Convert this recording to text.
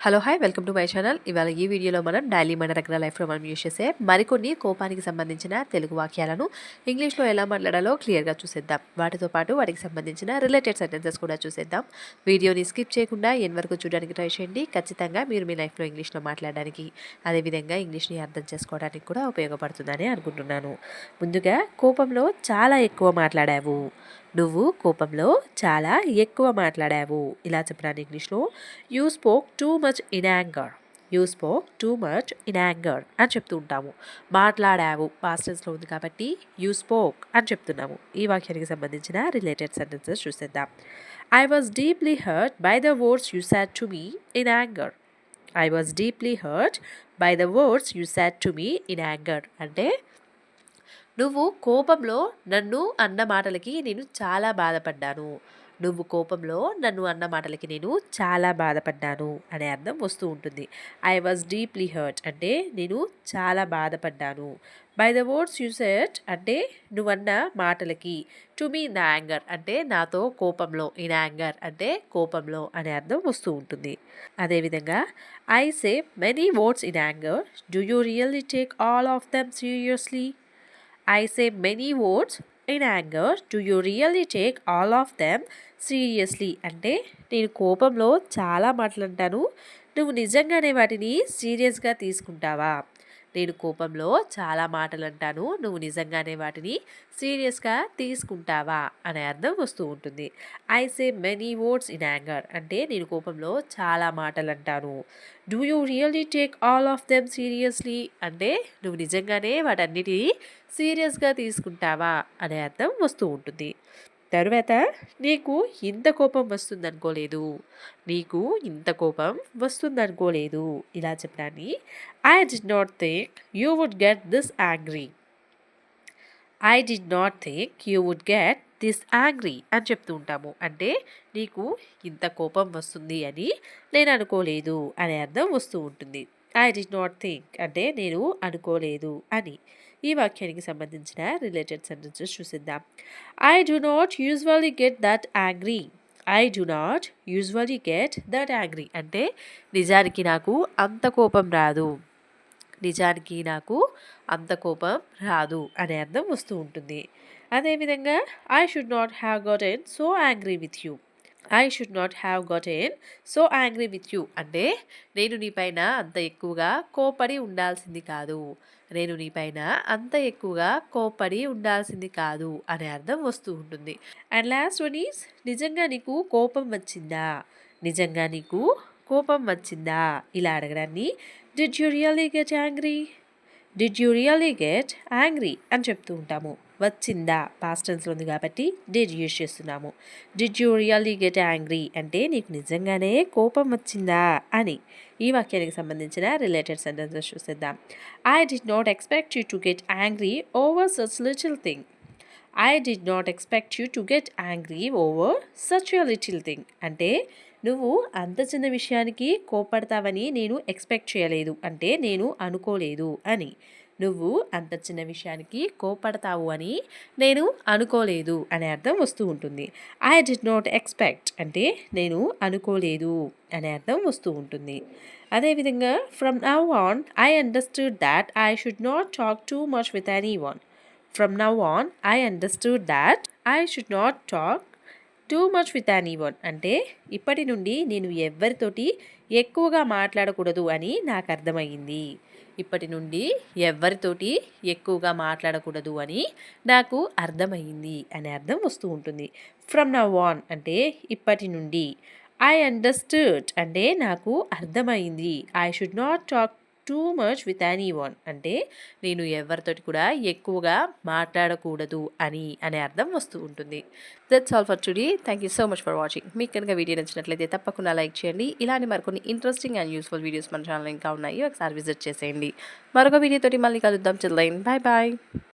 Hello hi welcome to my channel ఇవాళ ఈ వీడియోలో మనం డైలీ మన రెగ్యులర్ లైఫ్లో మనం యూస్ చేసే మరికొన్ని కోపానికి సంబంధించిన తెలుగు వాక్యాలను ఇంగ్లీష్లో ఎలా మాట్లాడాలో క్లియర్గా చూసేద్దాం. వాటితో పాటు వాటికి సంబంధించిన రిలేటెడ్ సెంటెన్సెస్ కూడా చూసేద్దాం. వీడియోని స్కిప్ చేయకుండా ఎన్ వరకు చూడడానికి ట్రై చేయండి. ఖచ్చితంగా మీరు మీ లైఫ్లో ఇంగ్లీష్లో మాట్లాడడానికి అదేవిధంగా ఇంగ్లీష్ని అర్థం చేసుకోవడానికి కూడా ఉపయోగపడుతుందని అనుకుంటున్నాను. ముందుగా కోపంలో చాలా ఎక్కువ మాట్లాడావు. నువ్వు కోపంలో చాలా ఎక్కువ మాట్లాడావు. ఇలా చెప్పడానికి ఇంగ్లీష్లో you spoke too much in anger you spoke too much in anger అని చెప్తూ ఉంటాము. మాట్లాడావు. పాస్టెన్స్లో ఉంది కాబట్టి యూ స్పోక్ అని చెప్తున్నాము. ఈ వాక్యానికి సంబంధించిన రిలేటెడ్ సెంటెన్సెస్ చూసేద్దాం. I was deeply hurt by the words you said to me in anger I was deeply hurt by the words you said to me in anger అంటే నువ్వు కోపంలో నన్ను అన్న మాటలకి నేను చాలా బాధపడ్డాను. నువ్వు కోపంలో నన్ను అన్న మాటలకి నేను చాలా బాధపడ్డాను అనే అర్థం వస్తూ ఉంటుంది. ఐ వాజ్ డీప్లీ హర్ట్ అంటే నేను చాలా బాధపడ్డాను. By the words you said అంటే నువ్వన్న మాటలకి. టు మీ ఇన్ యాంగర్ అంటే నాతో కోపంలో ఇన్ యాంగర్ అంటే కోపంలో అనే అర్థం వస్తూ ఉంటుంది. అదేవిధంగా I say many words in anger do you really take all of them seriously I say many words in anger do you really take all of them seriously అంటే నేను కోపంలో చాలా మాటలంటాను నువ్వు నిజంగానే వాటిని సీరియస్గా తీసుకుంటావా? నేను కోపంలో చాలా మాటలు అంటాను నువ్వు నిజంగానే వాటిని సీరియస్గా తీసుకుంటావా? అనే అర్థం వస్తూ ఉంటుంది. I say many words in anger. అంటే నేను కోపంలో చాలా మాటలు అంటాను do you really take all of them seriously? అంటే నువ్వు నిజంగానే వాటన్నిటినీ సీరియస్గా తీసుకుంటావా? అనే అర్థం వస్తూ ఉంటుంది. తరువాత నీకు ఇంత కోపం వస్తుందనుకోలేదు. నీకు ఇంత కోపం వస్తుందనుకోలేదు. ఇలా చెప్పడాన్ని. I did not think you would get this angry I did not think you would get this angry అని చెప్తూ ఉంటాము. అంటే నీకు ఇంత కోపం వస్తుంది అని నేను అనుకోలేదు అనే అర్థం వస్తూ ఉంటుంది. ఐ డి నాట్ థింక్ అంటే నేను అనుకోలేదు అని. ఈ వాక్యానికి సంబంధించిన related sentences చూసిద్దాం. I do not usually get that angry I do not usually get that angry అంటే నిజానికి నాకు అంత కోపం రాదు. నిజానికి నాకు అంత కోపం రాదు అనే అర్థం వస్తూ ఉంటుంది. అదేవిధంగా I should not have got an so angry with you I should not have got an so angry with you అంటే నేను నీపైన అంత ఎక్కువగా కోపడి ఉండాల్సింది కాదు. నేను నీపైన అంత ఎక్కువగా కోపడి ఉండాల్సింది కాదు అనే అర్థం వస్తూ ఉంటుంది. అండ్ లాస్ట్ వన్ ఈస్ నిజంగా నీకు కోపం వచ్చిందా? నిజంగా నీకు కోపం వచ్చిందా? ఇలా అడగడాన్ని did you really get angry did you really get angry అని చెప్తూ ఉంటాము. వచ్చిందా? పాస్టెన్స్లో ఉంది కాబట్టి డిడ్ యూస్ చేస్తున్నాము. Did you really get angry అంటే నీకు నిజంగానే కోపం వచ్చిందా? అని ఈ వాక్యానికి సంబంధించిన రిలేటెడ్ సెంటెన్సెస్ చూసేద్దాం. I did not expect you to get angry over such little thing I did not expect you to get angry over such you little thing అంటే నువ్వు అంత చిన్న విషయానికి కోపడతావని నేను ఎక్స్పెక్ట్ చేయలేదు. అంటే నేను అనుకోలేదు అని. నువ్వు అంత చిన్న విషయానికి కోపడతావు అని నేను అనుకోలేదు అనే అర్థం వస్తూ ఉంటుంది. ఐ డిడ్ నాట్ ఎక్స్పెక్ట్ అంటే నేను అనుకోలేదు అనే అర్థం వస్తూ ఉంటుంది. అదేవిధంగా from now on I understood that I should not talk too much with anyone from now on I understood that I should not talk too much with anyone అంటే ఇప్పటి నుండి నేను ఎవరితోటి ఎక్కువగా మాట్లాడకూడదు అని నాకు అర్థమైంది. ఇప్పటి నుండి ఎవరితోటి ఎక్కువగా మాట్లాడకూడదు అని నాకు అర్థమైంది అనే అర్థం వస్తూ ఉంటుంది. ఫ్రమ్ నవ్ ఆన్ అంటే ఇప్పటి నుండి. ఐ అండర్స్టూడ్ అంటే నాకు అర్థమైంది. I should not talk too much with anyone అంటే నేను ఎవరితోటి కూడా ఎక్కువగా మాట్లాడకూడదు అని అనే అర్థం వస్తూ ఉంటుంది. That's all for today thank you so much for watching మీకు కనుక వీడియో నచ్చినట్లయితే తప్పకుండా లైక్ చేయండి. ఇలాంటి మరికొన్ని ఇంట్రెస్టింగ్ అండ్ యూస్ఫుల్ వీడియోస్ మన ఛానల్ ఇంకా ఉన్నాయి ఒకసారి విజిట్ చేసేయండి. మరొక వీడియోతోటి మళ్ళీ కలుద్దాం. చిల్లైన్ బాయ్ బాయ్